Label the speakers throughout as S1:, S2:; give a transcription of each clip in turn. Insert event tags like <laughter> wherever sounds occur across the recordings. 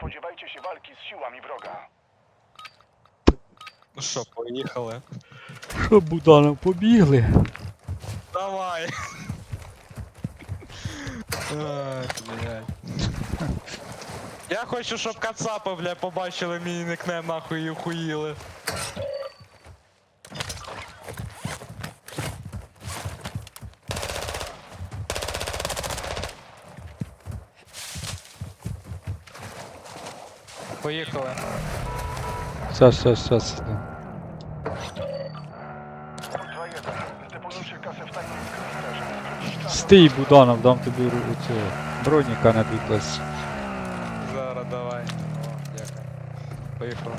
S1: Spodziewajcie się walki z siłami wroga.
S2: Ну що, поїхали?
S3: Що, Буданов, побігли?
S2: Давай. Ай, блядь. Я хочу, щоб кацапи, бля, побачили мій нікнем, нахуй і ухуїли. Поїхали.
S3: Щас, щас, щас. іду.
S1: Ultra 1. Zdeponujcie kasę w tajnym skrypterze.
S3: Стій, Буданов, дам тобі ру- цього броніка на 20.
S2: Зараз давай. О, дякую. Поїхали.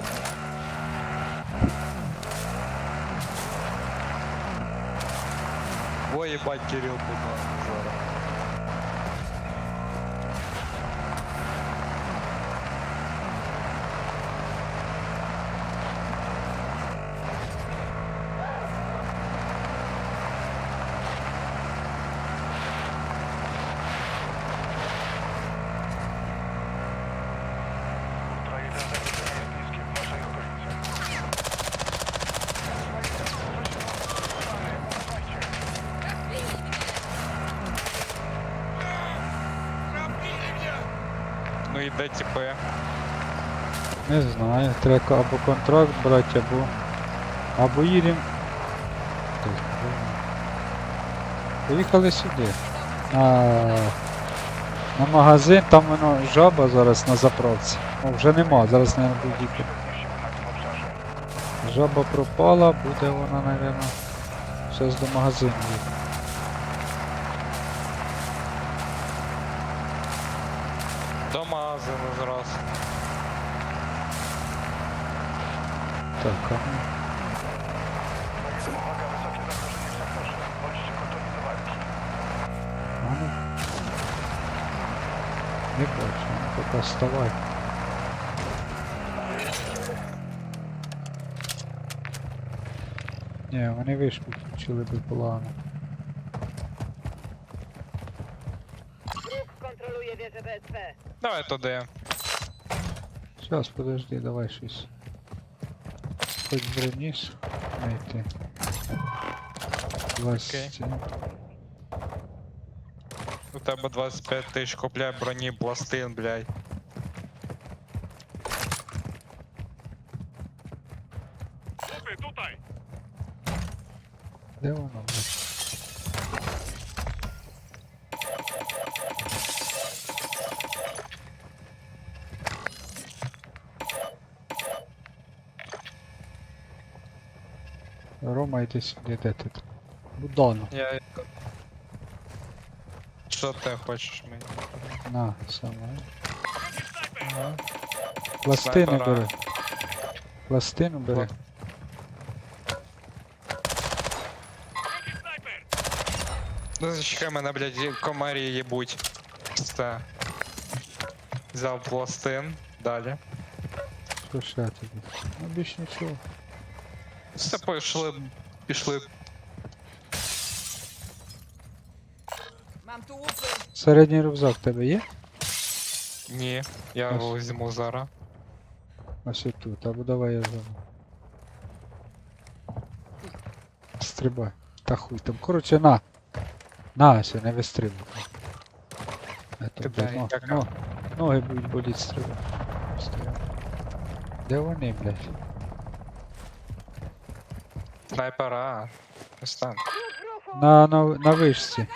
S2: Ой, ебать, Кирилл буде зараз.
S1: Ultra 1 zagrożenie jest bliskie w waszej okolicy.
S2: Ну і де типи?
S3: Не знаю, треба або контракт брати, або. Або їдемо. Поїхали сюди. На... на магазин, там воно жаба зараз на заправці. О, вже нема, зараз, мабуть,
S1: obszarze.
S3: Жаба пропала, буде вона, мабуть. Зараз до магазину їде.
S2: До магазину зразу.
S3: Так, а ну.
S1: Uwaga, wysokie zagrożenie w sektorze. Bądźcie gotowi do walki.
S3: Не бачу, ну вставай. Ні, вони вишку включили би погано.
S4: Wróg kontroluje wieżę BSP.
S2: Давай туди.
S3: Зараз, подожди, давай щось. Хоч броніс знайти. 20.
S2: У тебе 25 тисяч купляй броні, пластин, блядь.
S3: Де воно, блядь? Рома, йди сюди, де ти? тут? Будану.
S2: Я. Що ти хочеш мені?
S3: На, саме. Ага. Пластину
S2: Снайпера.
S3: бери. Пластину бери.
S2: Вот. Ну зачекай мене, блядь, є- комарі їбуть. Все. Взяв пластин, далі.
S3: Що ще тобі? Ну більш нічого.
S2: Все пішли. Пішли.
S3: Середній рюкзак в тебе є?
S2: Ні, я
S3: Ось.
S2: його візьму зараз.
S3: Ось і тут, або давай я зроблю. Стрибай. Та хуй там. Коротше, на. На, все, не вистрибуй.
S2: Яка?
S3: но- ноги будуть боліти. Стрибай. Де вони, блядь?
S2: Снайпера.
S4: Ruchu!
S3: На, на, на вишці.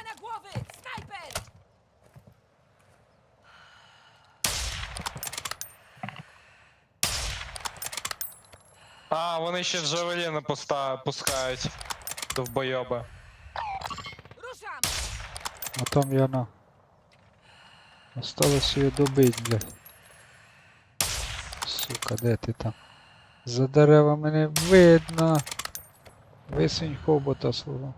S2: А, вони ще джавеліни пуста... пускають. Довбойоби.
S3: А там я на. Осталось її добить, блядь. Сука, де ти там? За деревами не видно. Висунь хобота свого.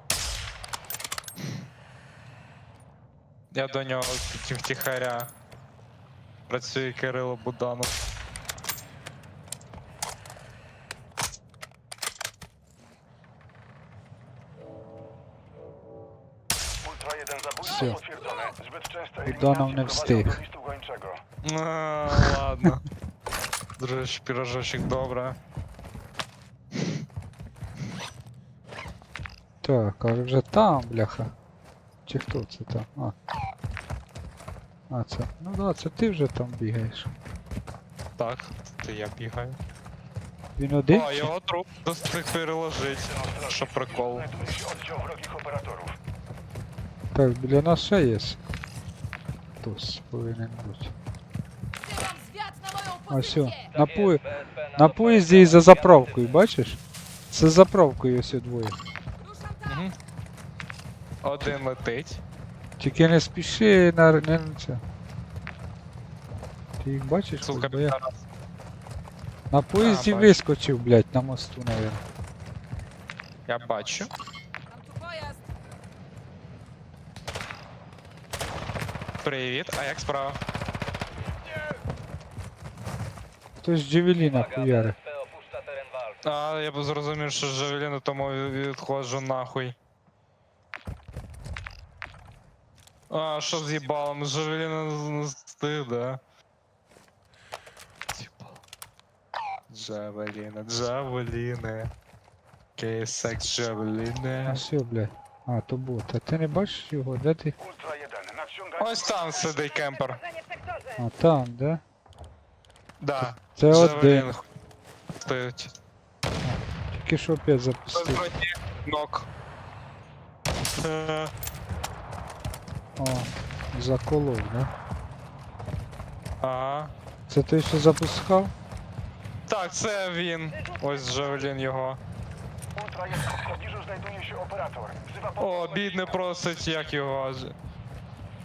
S2: Я до нього втім втіхаря. Працює Кирило Буданов.
S1: Ultra 1 zabójstwo
S3: Всё.
S1: potwierdzone. Zbyt często
S3: Budanów
S1: eliminacje
S3: Так, а вже там, бляха. Чи хто це там? А. А, це. Ну да, це ти вже там бігаєш.
S2: Так, це я бігаю.
S3: Він один?
S2: О,
S3: чи-
S2: його труп достиг переложить. Що прикол.
S3: Так, біля нас ще є. Хтось повинен бути. А все, на, по... на поїзді і за заправкою, бачиш? Це заправкою ось двоє.
S2: Один летить.
S3: Тільки не спіши на не на це. Ти їх бачиш?
S2: Сука.
S3: Бо я на поїзді
S2: бачу.
S3: вискочив, блядь, на мосту, наверное.
S2: Я бачу.
S4: Mam tu pojazd!
S2: Привіт, а як справа?
S3: Хтось з Джевеліна хуяри.
S2: А, я б зрозумів, що з Джавеліну тому відходжу нахуй. А, що з їбалом? З Джавеліна з тих, да? Джавеліна, Джавеліни. Кейсекс
S3: А
S2: Джавеліни.
S3: все, блядь. А, то бот. А ти не бачиш його? Де ти?
S1: Ultra 1, nadciąga...
S2: Ось там сидить кемпер.
S3: А, там, де?
S2: Да.
S3: Це один.
S2: Стоїть.
S3: Тільки що опять запустив.
S2: Нок.
S3: О, заколов, да?
S2: Ага.
S3: Це той, що запускав?
S2: Так, це він. Ось Джавелін його.
S1: Ultra 1, w pobliżu znajduje się operator. Wzywa
S2: О,
S1: pomoc.
S2: бідний просить, як його. аж.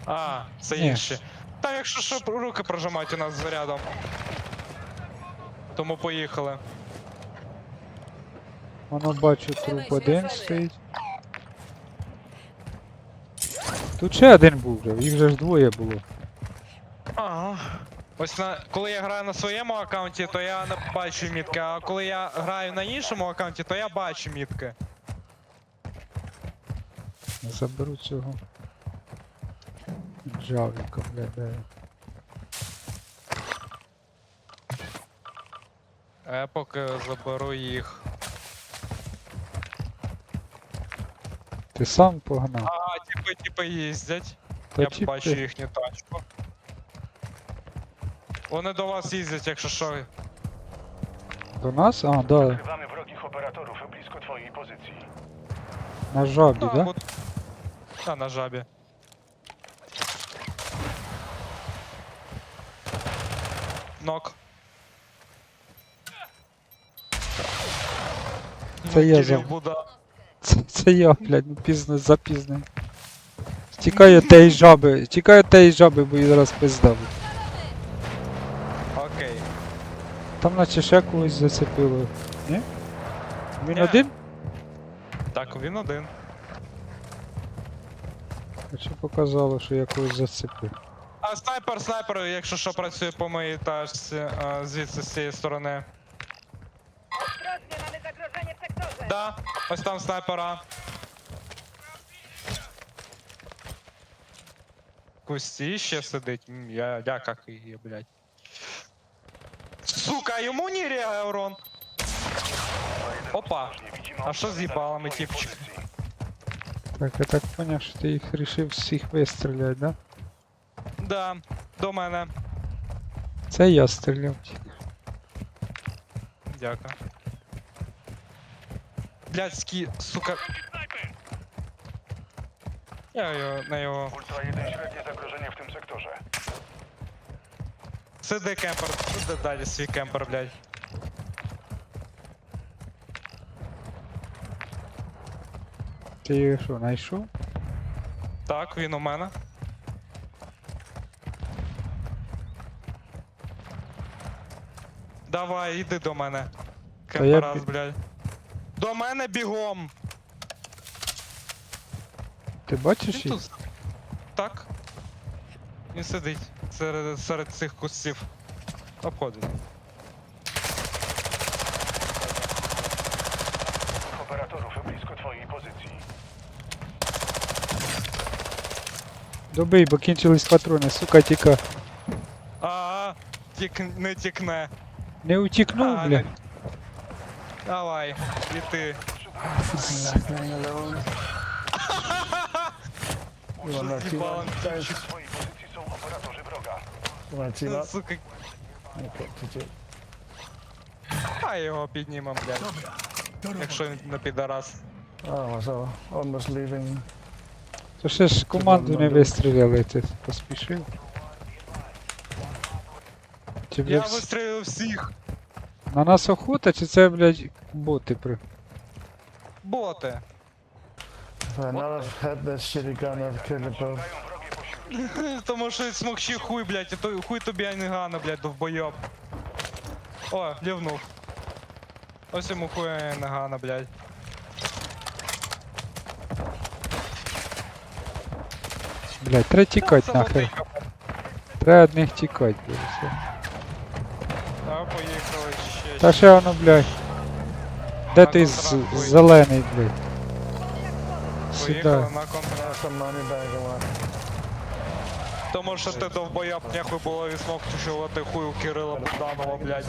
S2: А, це
S3: Ні.
S2: інші. Та якщо що, руки прожимають у нас зарядом. Тому поїхали.
S3: Воно бачу, труп один стоїть. Тут ще один був вже, їх же ж двоє було.
S2: Ага. Ось на коли я граю на своєму аккаунті, то я не бачу мітки, а коли я граю на іншому аккаунті, то я бачу мітки.
S3: Заберу цього. Джавіка, бля.
S2: А я поки заберу їх.
S3: Ти сам погнав?
S2: А, типи, типи їздять.
S3: Та
S2: я
S3: ті
S2: бачу
S3: пи-
S2: їхню тачку. Вони до вас їздять, якщо що.
S3: До нас? А, да,
S1: Wzywamy wrogich operatorów blisko twojej pozycji.
S3: на жабі,
S2: Да,
S3: да?
S2: от- Та на жабі. Нок.
S3: Це я
S2: Кирил
S3: за-
S2: Буда.
S3: Це, <laughs> це я, блядь, ну пізно, запізно. Тікаю тієї жаби, тікаю тієї жаби, бо їй зараз пизда.
S2: Окей.
S3: Там наче ще когось зацепило. Ні? Він
S2: Ні.
S3: один?
S2: Так, він один.
S3: Чи показало, що я когось зацепив?
S2: А снайпер, снайпер, якщо що працює по моїй тачці, а, звідси з цієї сторони.
S4: Ostrożnie, mamy zagrożenie w sektorze!
S2: Да, ось там снайпера. Кусті ще сидить. М, Я, я как її, блядь. Сука, йому не реагує урон. Опа.
S1: Nie widzimy
S2: A co
S1: operatora
S2: zjebałem,
S1: w twojej
S2: typчик?
S1: pozycji.
S3: Так, я так поняв, що ти їх рішив всіх вистріляти, да?
S2: Да, до мене.
S3: Це я стріляв.
S2: Дякую. Блядський, сука. Я його на його.
S1: Ultra 1, średnie zagrożenie w tym sektorze.
S2: Сиди кемпер, сиди далі свій кемпер, блядь.
S3: Ти його що, знайшов?
S2: Так, він у мене. Давай, іди до мене.
S3: Я
S2: Кемперас, блядь. До мене бігом!
S3: Ти бачиш
S2: Він
S3: їх?
S2: тут. Так. Він сидить серед, серед цих кустів. Обходить.
S1: Operatorów blisko twojej pozycji.
S3: Добий, бо кінчились патрони, сука, тіка.
S2: А, тік... не тікне.
S3: Не утікнув,
S2: А,
S3: бля.
S2: не- Давай, і ти. <laughs>
S5: Want to team
S2: Ну,
S5: up?
S2: Сука, а його піднімем, блядь. Якщо він не підарас.
S5: Oh, so almost leaving.
S3: То ще ж команду не вистріляли, ти поспішив. Бля,
S2: Я
S3: вс-
S2: вистрілив всіх.
S3: на нас охота, чи це, блядь, боти при.
S2: Боти.
S5: Have had that shitty gun, I've killed
S1: posiłki.
S2: Тому що смокчи хуй, блядь, і то хуй тобі а не гана, блядь, довбойоб. О, лівнув. Ось йому хуй а гана, блядь.
S3: Блядь, треба тікать
S2: Це
S3: нахер. Треба від них тікать, блядь. все.
S2: Та поїхали ще.
S3: Та ще воно, блядь. Де той з- зелений, блядь?
S2: Поїхали
S3: Сюди.
S2: на контракт.
S5: Some money back or what?
S2: Тому що ти довбойоб, нехуй було відсмокчувати хуй у Кирила Богданова, блядь.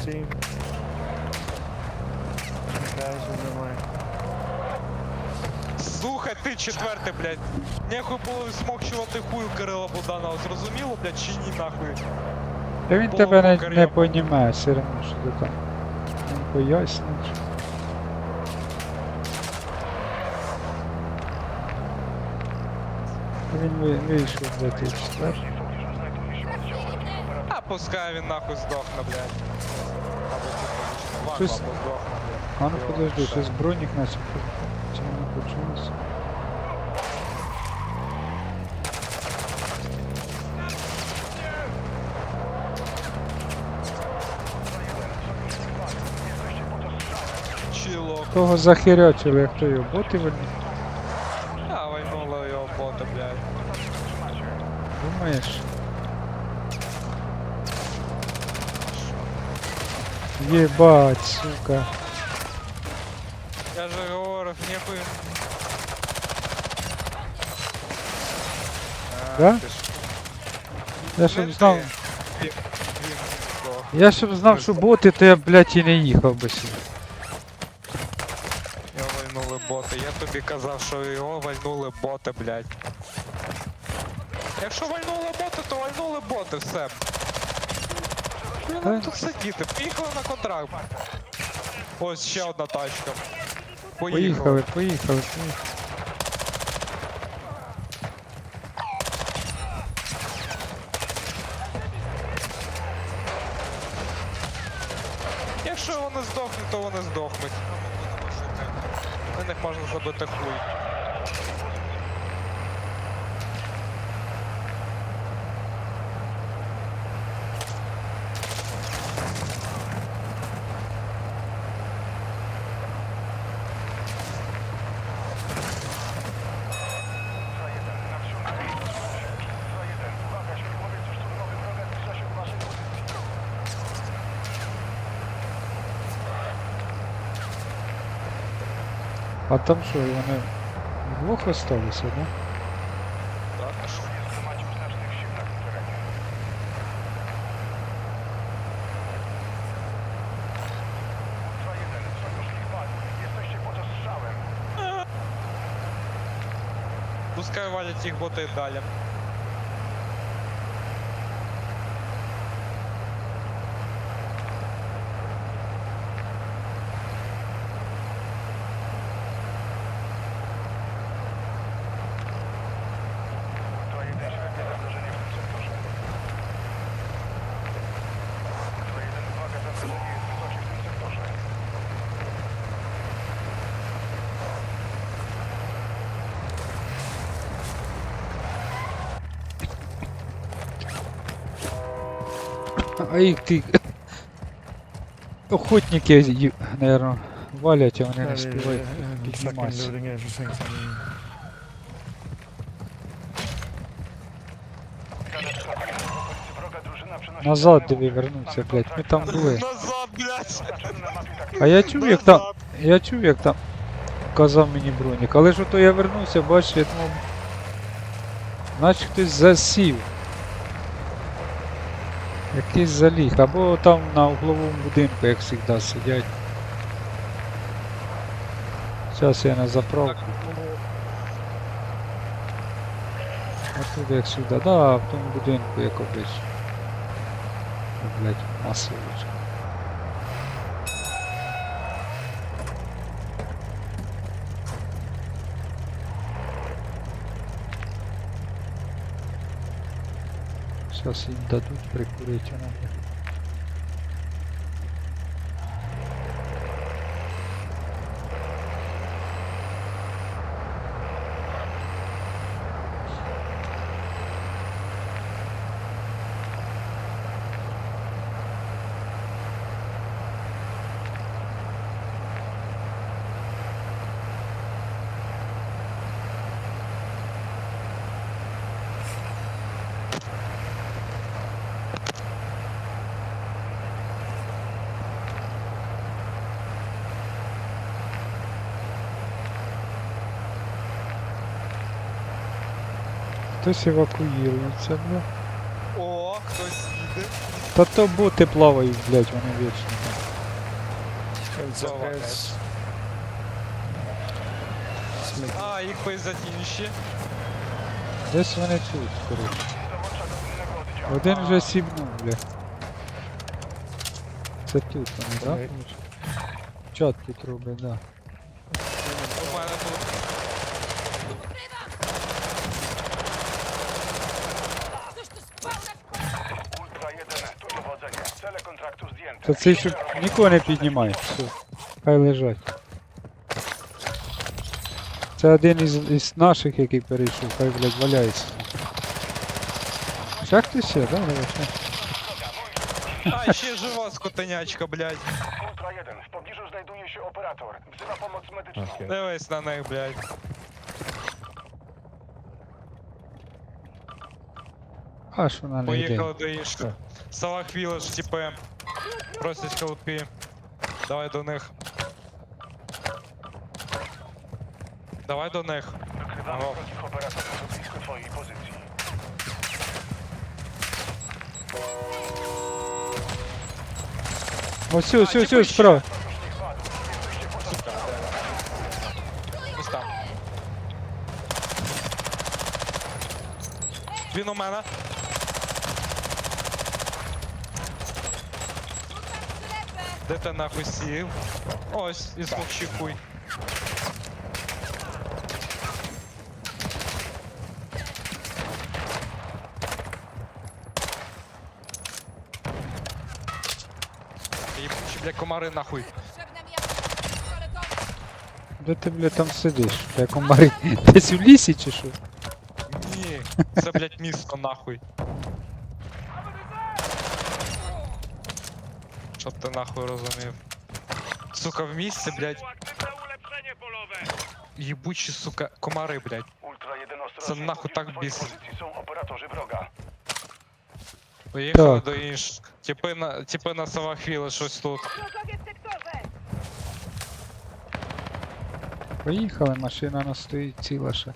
S2: Слухай, ти четвертий, блядь. Нехуй було відсмокчувати хуй у Кирила Богданова, зрозуміло, блядь, чи ні нахуй?
S3: Та він
S2: Полу
S3: тебе не, не понімає, все одно, що ти там. Він пояснить. що- Він вийшов, четвер.
S1: Wrogich operatorów.
S2: А пускай він нахуй здохне, блядь. Або типу,
S3: Щось-
S2: або здохне, блядь.
S3: А ну подожди, щось бронік наче. Чи не почулося? Того захерячили, як то його боти вельми.
S2: А, вайнуло його бота, блядь.
S3: Думаєш? Єбать, сука.
S2: Я же говорив, нехуй. А,
S3: Да?
S2: ж-
S3: Я
S2: Не
S3: щоб знав. Я щоб знав, що боти, то я, блядь, і не їхав би сюди.
S2: Його вальнули боти. Я тобі казав, що його вальнули боти, блядь. Якщо вальнули боти, то вальнули боти, все. Що нам тут сидіти? Поїхали на контракт. Ось ще одна тачка. Поїхали.
S3: Поїхали, поїхали, поїхали.
S2: Якщо вони здохнуть, то вони здохнуть. На них можна забити хуй.
S3: А там що, вони вдвох осталися, да?
S2: Так. Пускай валять їх боти далі.
S1: Za jeden, średnie zagrożenie w tym sektorze. Za jeden, uwaga, zagrożenie jest wysokie w tym sektorze.
S3: А їх ті охотники, ї- наверно, валять, а вони не співають.
S5: uh,
S3: підніматися.
S1: przenosi...
S3: Назад диви, вернуться, блядь. Ми там були.
S2: Назад, блядь!
S3: А я чув, як там. Я чув, як там казав мені бронік, але ж ото я вернувся, бачиш, я думав. Наче хтось засів. Якийсь заліг, або там на угловому будинку, як завжди, сидять. Зараз я на заправку. А тут як завжди, да, в тому будинку, як обично. Блять, масовочка. Сейчас їм дадуть прикурити нам. Хтось евакуюється, бля.
S2: О, хтось їде.
S3: Та то боти плавають, блять, вони вічно.
S5: Сміття.
S2: А, їх пиздять інші.
S3: Десь вони тут, коротше. Один вже сібнув, бля. Це тут вони, да?
S5: Ага.
S3: Чат тут робить, да.
S2: У мене тут.
S1: Ultra 1, tu dowodzenie. Cele kontraktu zdjęte.
S3: Та це щоб нікого не піднімає, все. Хай лежать. Це один із, із наших, який перейшов, хай, блядь, валяється. Ще хтось є, да? Ще.
S2: А, ще жива скотенячка, блядь.
S1: Ultra 1, w pobliżu znajduje się operator. Wzywa pomoc medyczną.
S2: Дивись на них, блядь.
S3: Аж вона не йде.
S2: Поїхали до інших. Салах Вілеш, типи. Просять хелпі. Давай до них. Давай до них.
S1: Pozycji.
S3: Ось, ось, ось, справа.
S2: Ось там. Він у мене. Ти нахуй сів? Ось, і смокчи хуй. Ебучі, бля, комари нахуй.
S3: Де ти, бля, там сидиш? Бля, комари. <laughs> Десь в лісі чи що?
S2: Ні, це, блядь, місто нахуй. Щоб ти нахуй розумів. Сука, в місті, блядь. Єбучі, сука, комари, блядь.
S1: Ultra 1
S2: Co
S1: ostrożnie.
S2: nachu
S1: w
S2: tak
S1: pobliżu twojej
S2: bis-
S1: pozycji są operatorzy wroga.
S2: Поїхали до інших. Типи на, типи на Савахвіле щось тут.
S3: Поїхали, машина у нас стоїть ціла ще.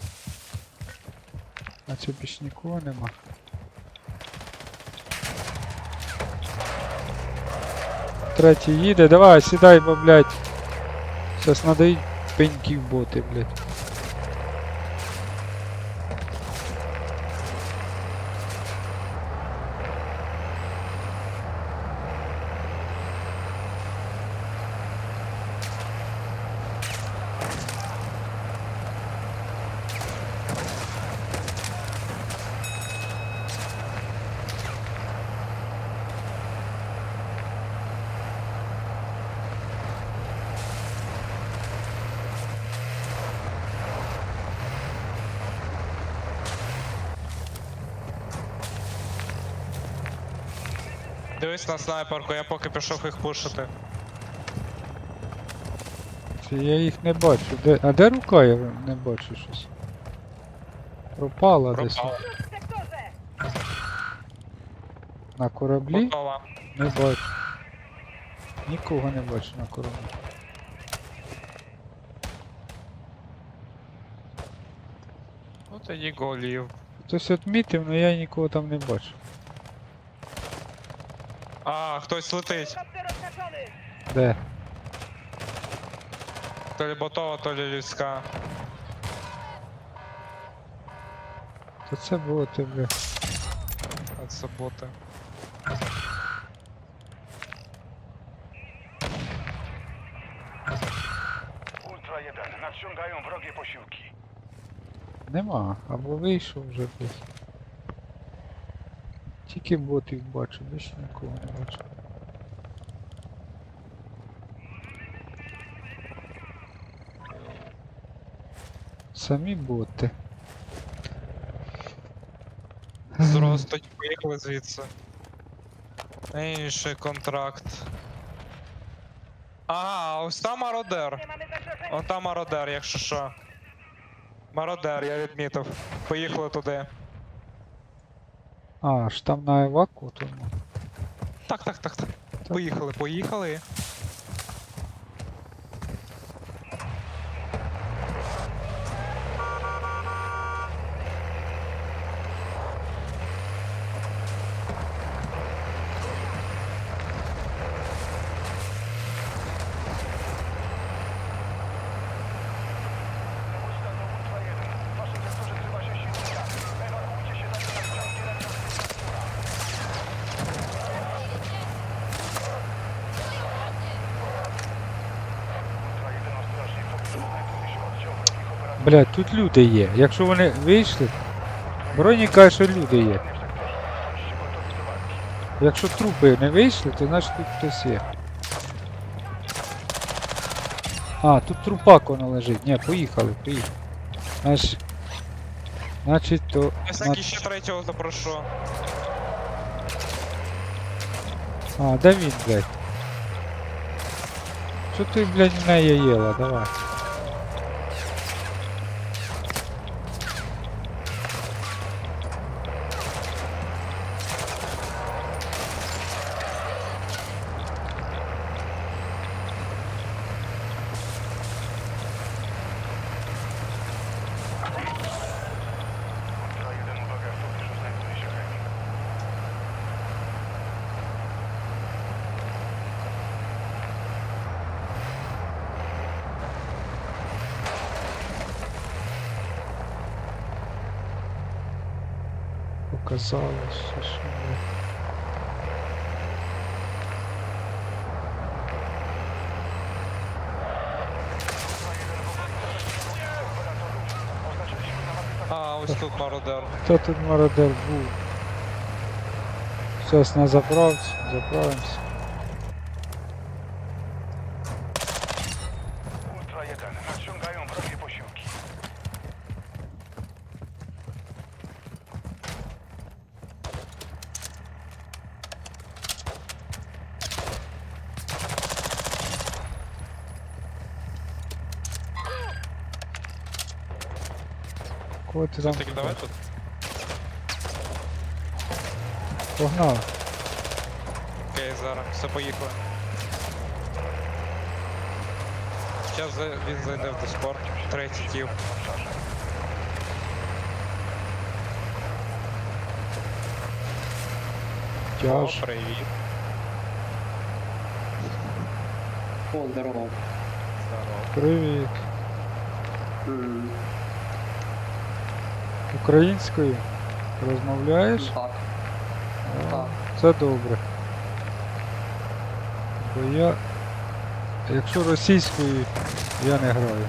S3: А це більш нікого нема. Третій їде, давай, сідай, бо, блядь. Зараз надають пеньків боти, блядь.
S2: Дивись на снайперку, я поки пішов їх пушити.
S3: Це я їх не бачу. Де... А де рука? Я не бачу щось. Пропала десь. На кораблі.
S2: Готова.
S3: Не бачу. Нікого не бачу на кораблі.
S2: Ну тоді голів.
S3: Хтось відмітив, але я нікого там не бачу.
S2: А, хтось летить.
S3: Де?
S2: То лі ботова, то лі людська.
S3: То це боти, бля.
S2: А це боти.
S1: Ultra 1, nadciągają wrogie posiłki.
S3: Нема. Або вийшов вже десь. Тільки ботів бачу, більше нікого не бачу. Самі боти.
S2: Тоді поїхали звідси. Інший контракт. Ага, ось там мародер. Он там мародер, якщо що. Мародер, я відмітив. Поїхали туди.
S3: А, аж там на еваку тому.
S2: Так, так, так, так. Поїхали, поїхали.
S1: Dowódca do Ultra 1. W waszym sektorze zrywa się silnika. Ewakuujcie się zanim nadciągnie radioaktywa. Ultra 1 ostrożnie. Pobliżu znajduje się oddział wrogich operatorów.
S3: Бля, тут люди є. Якщо вони вийшли, Броні каже, що люди є. Якщо трупи не вийшли, то значить тут хтось є. А, тут трупак воно лежить. Ні, поїхали, поїхали. Значить, значить то.
S2: Я
S3: на-
S2: ще третього запрошу.
S3: А, де він, блядь? Що ти, блядь, неї їла? Давай.
S1: Ultra 1 uwaga. W pobliżu znajduje się chemik.
S3: Показалось, що.
S2: А, ось тут мародер.
S3: Хто тут мародер був? Зараз на заправці, заправимося.
S1: Ultra 1. Nadciągają wrogie posiłki.
S3: Ти там?
S2: Так, давай тут.
S3: Погнав.
S2: Окей, зараз. Все, поїхали. Зараз він зайде в Discord. Третій тіп. О,
S3: Тяж.
S2: привіт.
S6: О, здорово.
S2: Здорово.
S3: Привіт.
S6: М,
S3: Українською розмовляєш?
S6: Так,
S3: О,
S6: так.
S3: Це добре. Бо я. Якщо російською, я не граю.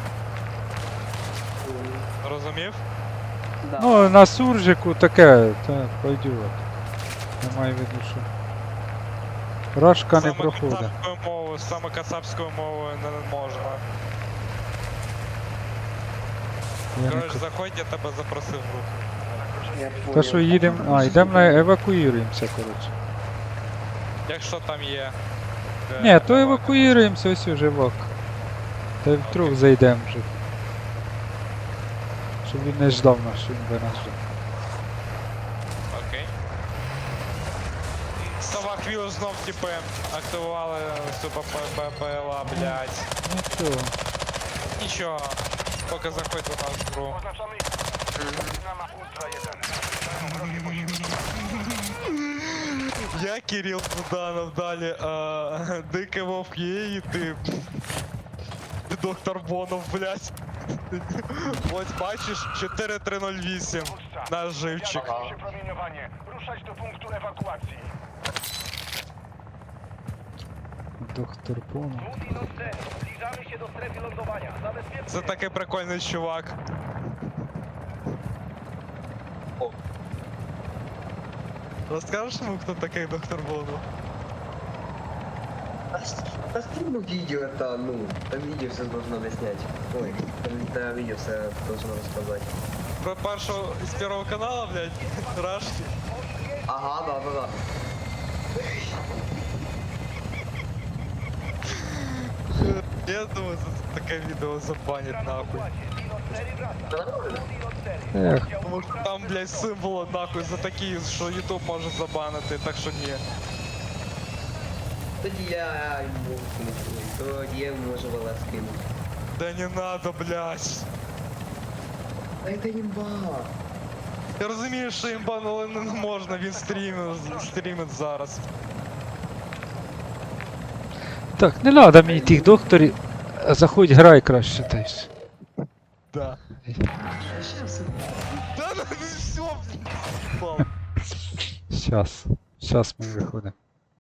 S2: Розумів?
S6: Да.
S3: Ну, на суржику таке, так, пойдет. Я маю виду, що. Рашка не проходить.
S2: саме кацапською мовою не можна.
S3: Я не
S2: Коротше, заходь, я тебе запросив в руку.
S6: Я
S3: Та що їдемо. А, йдемо на евакуюємося, коротше.
S2: Якщо там є. е,
S3: Ні, то
S2: давай.
S3: евакуюємося, ось уже вак. Та й вдруг зайдемо вже. Щоб він не ждав нас, що він би нас ждав.
S2: Окей. Сова Квіл знов типи активували супа ППЛА, блядь.
S3: Нічого.
S2: Нічого. Поки заходь до нас в гру.
S1: Oznaczamy na mapie Ultra 1. Nadciągają wrogie posiłki.
S2: Я Кирил Буданов, далі а, Дикий Вовк є і ти. Доктор Бонов, блядь. Ось бачиш, 4308. Наш живчик.
S1: Zjadło się promieniowanie. Ruszać do punktu ewakuacji.
S3: Доктор
S1: 0. Zbliżamy się do strefy lądowania. Zabezpieczmy
S2: Це такий прикольний чувак. Розкажеш йому, хто такий доктор Бонов?
S7: А с- а стрим видео это, ну, там видео все должно доснять. Ой, там да, видео все должно рассказать.
S2: Про першого з первого каналу, блядь, <laughs> Рашки.
S7: Ага, да, да, да.
S2: Я думаю, за таке відео забанять нахуй.
S3: Ех,
S2: Тому що там, блядь, символи нахуй за такі, що YouTube може забанити, так що ні.
S7: Тоді я скину. Тоді я можу вала скинути.
S2: Да не надо, блядь.
S7: А это имба.
S2: Я розумію, що їм але не можна, він стрімить, стрімить зараз.
S3: Так, не треба мені тих докторів. Заходь, грай краще та.
S2: Да.
S7: Сейчас.
S2: Да ну все,
S3: Щас. Сейчас ми виходимо.